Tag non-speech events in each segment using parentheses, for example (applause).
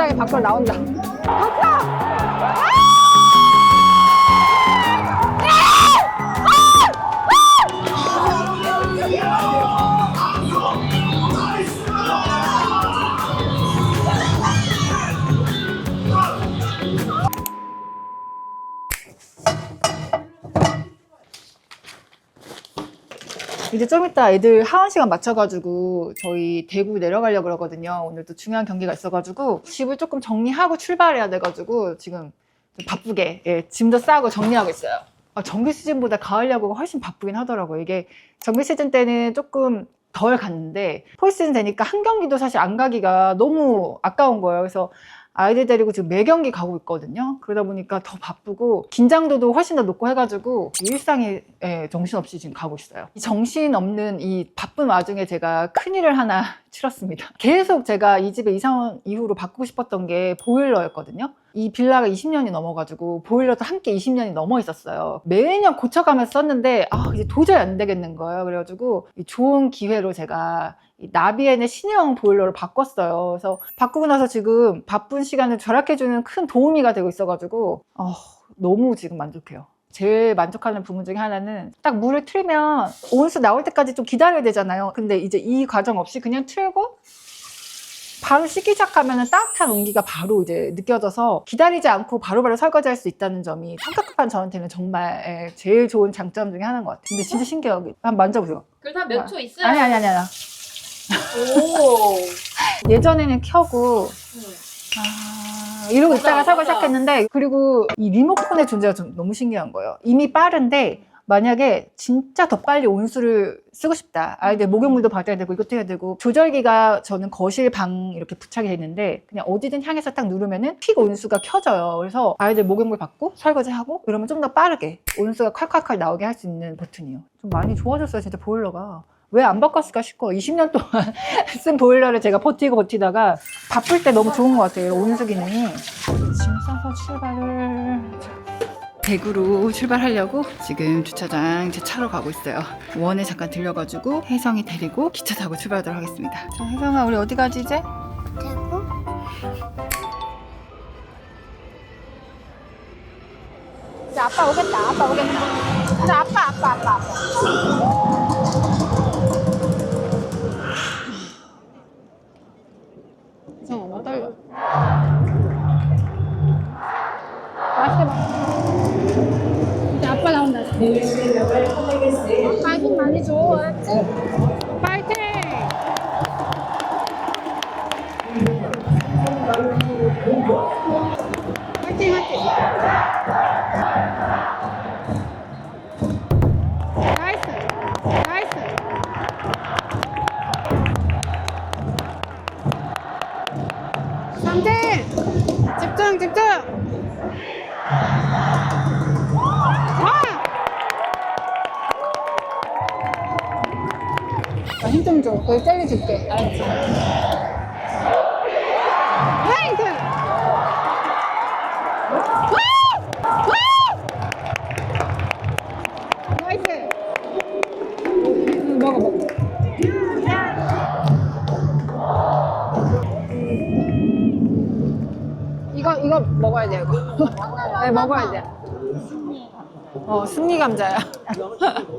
당당히 밖으로 나온다. 이제 좀 이따 애들 하원 시간 맞춰가지고 저희 대구 내려가려고 그러거든요. 오늘 또 중요한 경기가 있어가지고 집을 조금 정리하고 출발해야 돼가지고 지금 좀 바쁘게 예, 짐도 싸고 정리하고 있어요. 아, 정규 시즌보다 가을 야구가 훨씬 바쁘긴 하더라고요. 이게 정규 시즌 때는 조금 덜 갔는데 폴 시즌 되니까 한 경기도 사실 안 가기가 너무 아까운 거예요. 그래서 아이들 데리고 지금 매 경기 가고 있거든요. 그러다 보니까 더 바쁘고 긴장도도 훨씬 더 높고 해가지고 일상에 예, 정신없이 지금 가고 있어요. 이 정신 없는 이 바쁜 와중에 제가 큰일을 하나 (laughs) 치렀습니다. 계속 제가 이 집에 이사 온 이후로 바꾸고 싶었던 게 보일러였거든요. 이 빌라가 20년이 넘어가지고 보일러도 함께 20년이 넘어 있었어요. 매년 고쳐가면서 썼는데 아 이제 도저히 안 되겠는 거예요. 그래가지고 이 좋은 기회로 제가 이 나비엔의 신형 보일러를 바꿨어요. 그래서 바꾸고 나서 지금 바쁜 시간을 절약해주는 큰 도우미가 되고 있어가지고 어, 너무 지금 만족해요. 제일 만족하는 부분 중에 하나는 딱 물을 틀면 온수 나올 때까지 좀 기다려야 되잖아요. 근데 이제 이 과정 없이 그냥 틀고 바로 씻기 시작하면 따뜻한 온기가 바로 이제 느껴져서 기다리지 않고 바로바로 설거지할 수 있다는 점이 성격급한 저한테는 정말 예, 제일 좋은 장점 중에 하나인 것 같아요. 근데 진짜 신기해요. 한번 만져보세요. 그래도 한몇초 있어요? 아니 아니 아니 아니. 오. (laughs) 예전에는 켜고 아, 이러고 있다가 맞아, 설거 맞아. 시작했는데 그리고 이 리모컨의 존재가 좀 너무 신기한 거예요. 이미 빠른데 만약에 진짜 더 빨리 온수를 쓰고 싶다. 아이들 목욕물도 받아야 되고 이것도 해야 되고 조절기가 저는 거실 방 이렇게 부착이 돼 있는데 그냥 어디든 향해서 딱 누르면은 픽 온수가 켜져요. 그래서 아이들 목욕물 받고 설거지 하고 이러면 좀 더 빠르게 온수가 콸콸콸 나오게 할 수 있는 버튼이에요. 좀 많이 좋아졌어요. 진짜 보일러가. 왜 안 바꿨을까 싶어. 20년 동안 (laughs) 쓴 보일러를 제가 버티고 버티다가 바쁠 때 너무 좋은 것 같아요. 온수 기능이. 짐 싸서 출발을. 대구로 출발하려고 지금 주차장 제 차로 가고 있어요. 원에 잠깐 들려가지고 혜성이 데리고 기차 타고 출발하도록 하겠습니다. 자, 혜성아, 우리 어디 가지 이제? 대구? 자, 아빠 오겠다. 아빠 오겠다. 자, 아빠, 아빠, 아빠, 아빠. 이거 먹어야 돼, 이거. (laughs) 네, 먹어야 돼. 어, 승리 감자야. (laughs)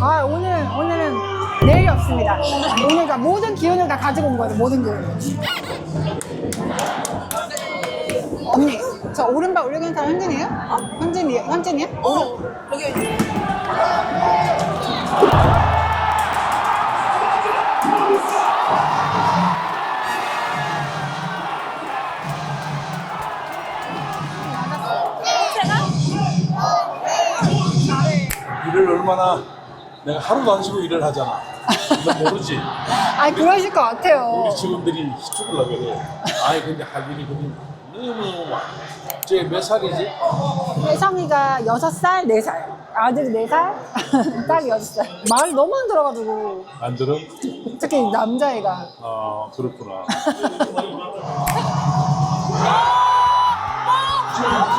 아, 오늘, 오늘은 내일이 없습니다. 오늘 다 모든 기운을 다 가지고 온 거예요, 모든 기운을. 언니, 저 오른발 올려놓은 사람 현진이에요? 어? 현진이, 현진이야? 어, 저기. 얼마나 내가 하루도 안 쉬고 일을 하잖아. 너 모르지? (laughs) 아, 그러실 것 같아요. 우리 직원들이 죽으려고 그래. 아니 근데 할 일이 그냥 너무 많아. 쟤몇 살이지? 혜성이가 6살, 4살. 아들이 4살, (laughs) 딸이 6살. 말 너무 안 들어가지고. 안 들어? 특히 남자애가. 아 그렇구나. (laughs)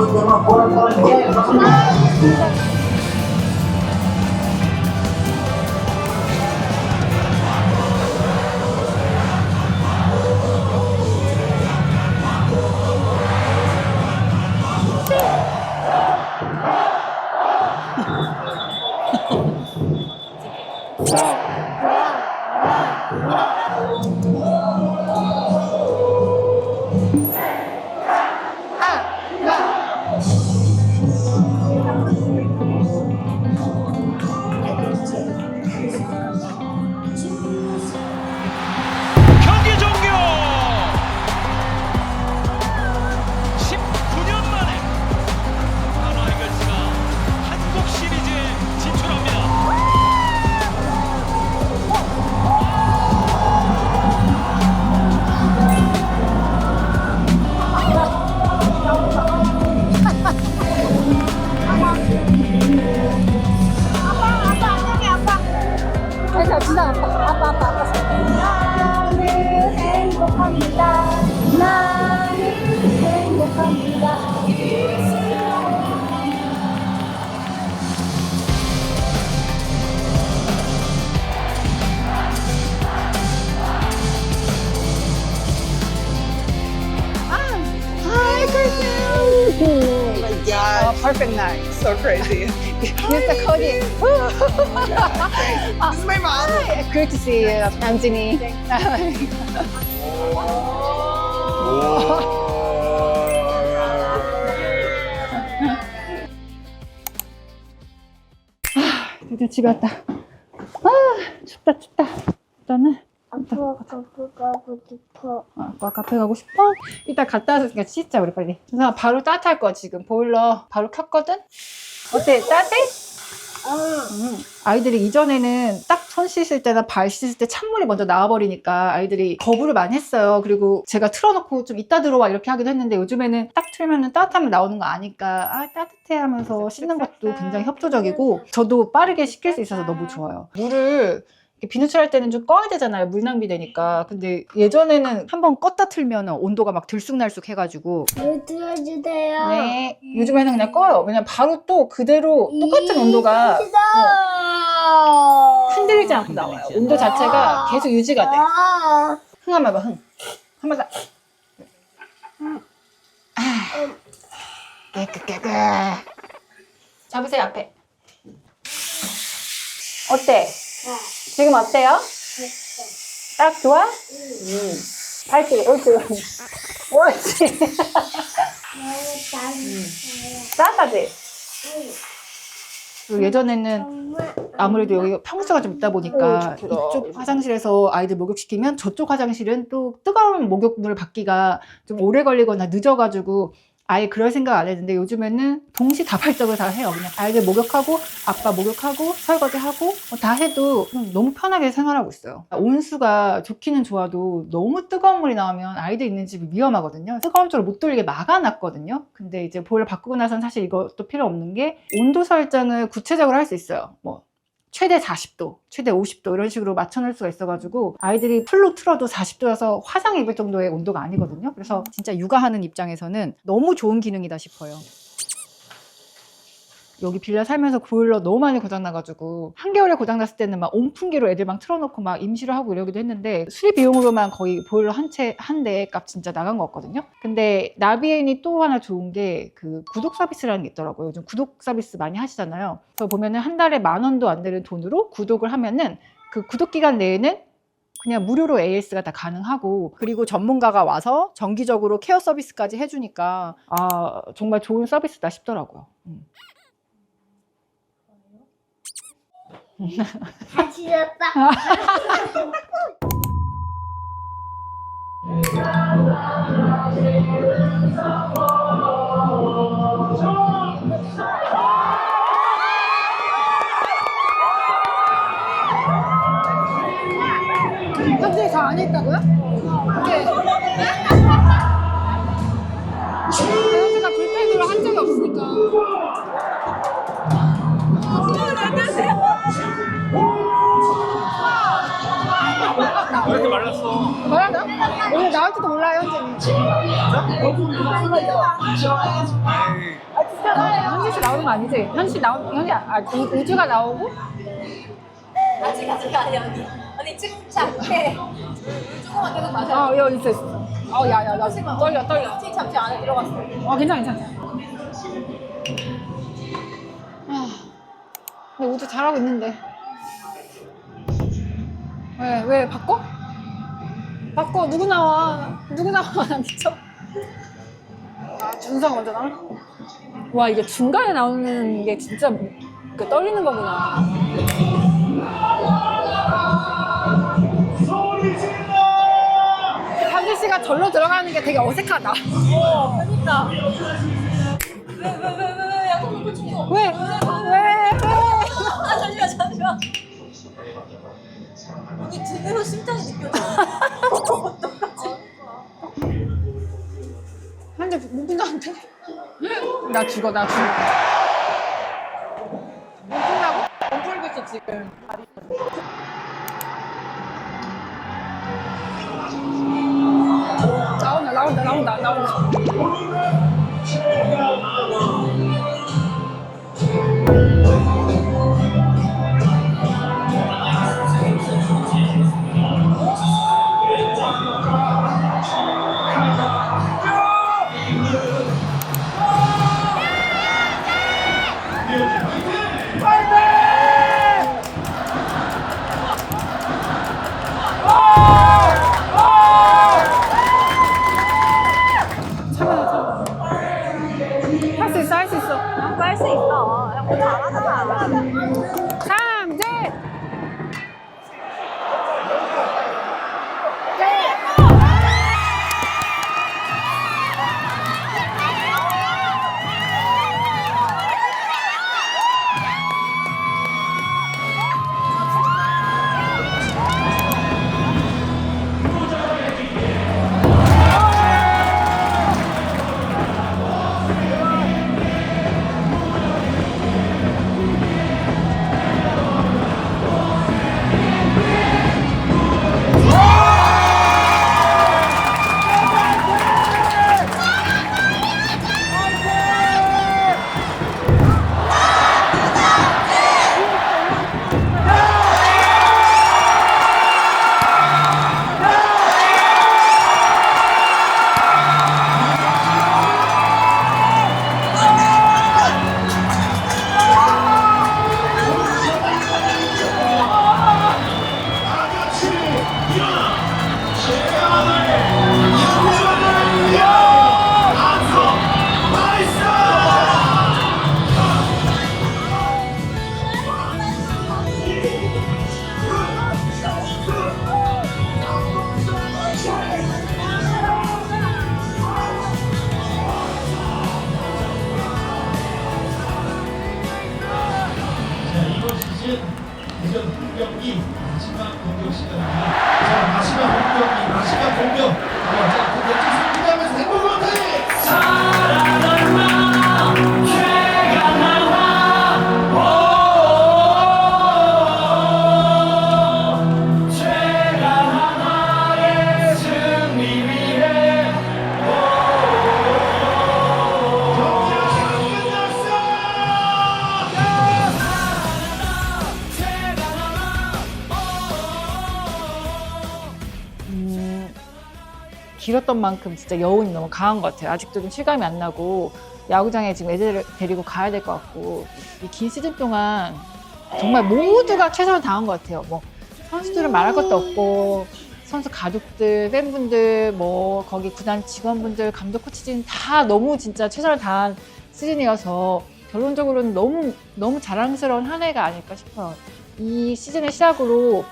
경기 perfect night. So crazy. Mr. Cody. this is my mom. Hi, Good to see you, Anthony. 드디어 집에 왔다. 아, 춥다, 춥다. 일단은 카페 가고 싶어. 아, 카페 가고 싶어? 이따 갔다 와서 그냥 씻자 우리 빨리. 준성아 바로 따뜻할 거야 지금 보일러 바로 켰거든? 어때 따뜻해? 음. 아이들이 이전에는 딱 손 씻을 때나 발 씻을 때 찬물이 먼저 나와버리니까 아이들이 거부를 많이 했어요. 그리고 제가 틀어놓고 좀 이따 들어와 이렇게 하기도 했는데 요즘에는 딱 틀면은 따뜻하면 나오는 거 아니까 아 따뜻해 하면서 씻는 것도 굉장히 협조적이고 저도 빠르게 씻길 수 있어서 너무 좋아요. 물을 비누칠할 때는 좀 꺼야 되잖아요. 물 낭비되니까. 근데 예전에는 한 번 껐다 틀면 온도가 막 들쑥날쑥 해가지고 물 틀어주세요. 네. 요즘에는 그냥 꺼요. 왜냐면 바로 또 그대로 똑같은 온도가 흔들리지 않고 나와요. 온도 자체가 계속 유지가 돼. 아, 흥 한번 해봐, 흥. 한번 더. 아. 깨끗, 깨끗. 잡으세요, 앞에. 어때? 지금 어때요? 딱 좋아? 음. 발길, 옳지, 옳지. 옳지. 따뜻하지? 그리고 예전에는 아무래도 여기 평수가 좀 있다 보니까 이쪽 화장실에서 아이들 목욕시키면 저쪽 화장실은 또 뜨거운 목욕물을 받기가 좀 오래 걸리거나 늦어가지고 아예 그럴 생각 안 했는데 요즘에는 동시다발적으로 다 해요. 그냥 아이들 목욕하고 아빠 목욕하고 설거지하고 뭐다 해도 그냥 너무 편하게 생활하고 있어요. 온수가 좋기는 좋아도 너무 뜨거운 물이 나오면 아이들 있는 집이 위험하거든요. 뜨거운 쪽으로 못 돌리게 막아놨거든요. 근데 이제 보일러 바꾸고 나서는 사실 이것도 필요 없는 게 온도 설정을 구체적으로 할 수 있어요. 뭐 최대 40도, 최대 50도 이런 식으로 맞춰놓을 수가 있어가지고 아이들이 풀로 틀어도 40도여서 화상 입을 정도의 온도가 아니거든요. 그래서 진짜 육아하는 입장에서는 너무 좋은 기능이다 싶어요. 여기 빌라 살면서 보일러 너무 많이 고장나가지고 한겨울에 고장났을 때는 막 온풍기로 애들 막 틀어놓고 막 임시로 하고 이러기도 했는데 수리 비용으로만 거의 보일러 한 채 한대값 진짜 나간 거 같거든요. 근데 나비엔이 또 하나 좋은 게 그 구독 서비스라는 게 있더라고요. 요즘 구독 서비스 많이 하시잖아요. 그래서 보면은 한 달에 만 원도 안 되는 돈으로 구독을 하면은 그 구독 기간 내에는 그냥 무료로 AS가 다 가능하고 그리고 전문가가 와서 정기적으로 케어 서비스까지 해주니까 아 정말 좋은 서비스다 싶더라고요. 음. 다 (laughs) 안 했다고요? 네. 현진아 불펜으로 한 적이 없으니까. 왜 이렇게 말랐어? 뭐라나? 오늘 나올지도 몰라요, 현진이. 현진 씨 나오는 거 아니지? 현진 씨 나오, 현진 아, 우- 우주가 나오고? 아직 아직 아니 언니 언니 침착해 조금만 계속 마셔 어, 여기 있어, 있어. 어, 야, 야, 나 떨려, 떨려. 티 잠시 안에 들어갔어 어, 괜찮아, 괜찮아. 아, 근데 우주 잘하고 있는데. 왜, 왜, 바꿔? 바꿔, 누구 나와? 누구 나와? (laughs) 나 미쳐. 아, 준성 먼저 나와? 와, 이게 중간에 나오는 게 진짜 그 떨리는 거구나. 현지 씨가 절로 들어가는 게 되게 어색하다. 그러니까 왜 왜 왜왜 양손 놓고 치고 왜? 왜? 왜? 아 잠시만 잠시만 언니 제대로 심장이 느껴져 한대 무분한테 나 죽어 나 죽어. 못 풀라고? 못 풀고 있어 지금. 나온다 나온다 나온다 나온다 만큼 진짜 여운이 너무 강한 것 같아요. 아직도 좀 실감이 안 나고 야구장에 지금 애들을 데리고 가야 될 것 같고 이 긴 시즌 동안 정말 모두가 최선을 다한 것 같아요. 뭐 선수들은 말할 것도 없고 선수 가족들, 팬분들, 뭐 거기 구단 직원분들, 감독 코치진 다 너무 진짜 최선을 다한 시즌이어서 결론적으로는 너무 너무 자랑스러운 한 해가 아닐까 싶어요. 이 시즌의 시작으로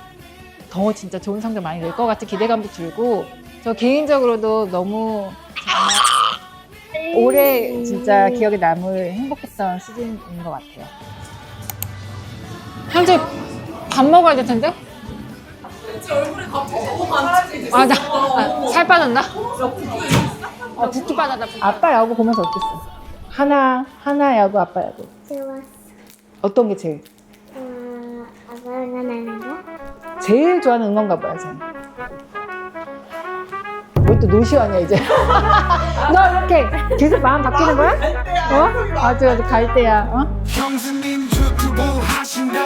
더 진짜 좋은 성적 많이 낼 것 같은 기대감도 들고 저 개인적으로도 너무 정말 올해 진짜 기억에 남을 행복했던 시즌인 것 같아요. 현재 밥 먹어야 될 텐데? 아, 나, 아, 살 빠졌나? 아, 붓기 빠졌다. 붓기. 아빠 야구 보면서 어땠어? 하나 하나 야구 아빠 야구 좋았어. 어떤 게 제일 어, 아빠가 나는 거? 제일 좋아하는 응원가 뭐야 쟤는? 이것도 노시환이야 이제 (laughs) 너 이렇게 계속 마음 바뀌는 거야? 어? 아주 아주 갈 때야 어? 형수님 주투고 하신다